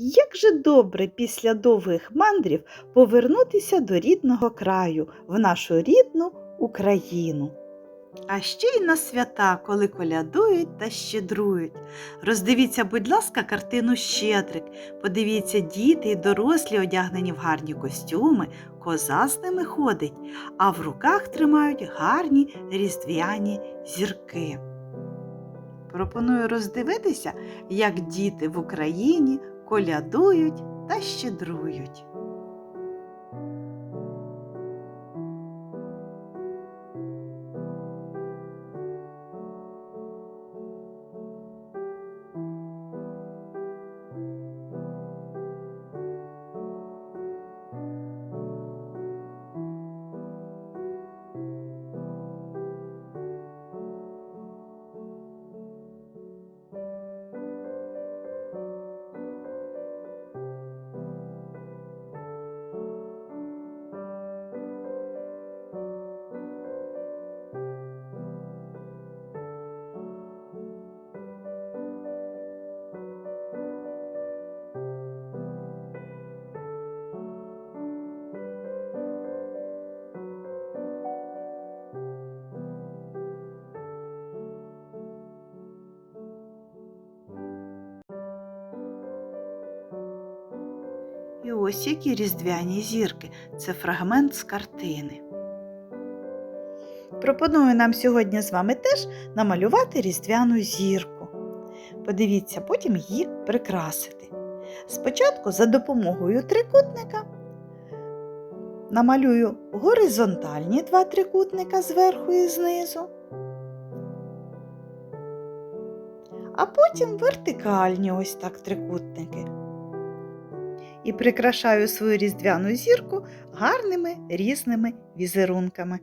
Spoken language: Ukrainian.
Як же добре після довгих мандрів повернутися до рідного краю, в нашу рідну Україну. А ще й на свята, коли колядують та щедрують. Роздивіться, будь ласка, картину Щедрик. Подивіться, діти і дорослі одягнені в гарні костюми, коза з ними ходить, а в руках тримають гарні різдвяні зірки. Пропоную роздивитися, як діти в Україні колядують та щедрують. І ось які різдвяні зірки це фрагмент з картини. Пропоную нам сьогодні з вами теж намалювати різдвяну зірку. Подивіться, потім її прикрасити. Спочатку за допомогою трикутника намалюю горизонтальні два трикутника зверху і знизу, а потім вертикальні ось так трикутники і прикрашаю свою різдвяну зірку гарними різними візерунками.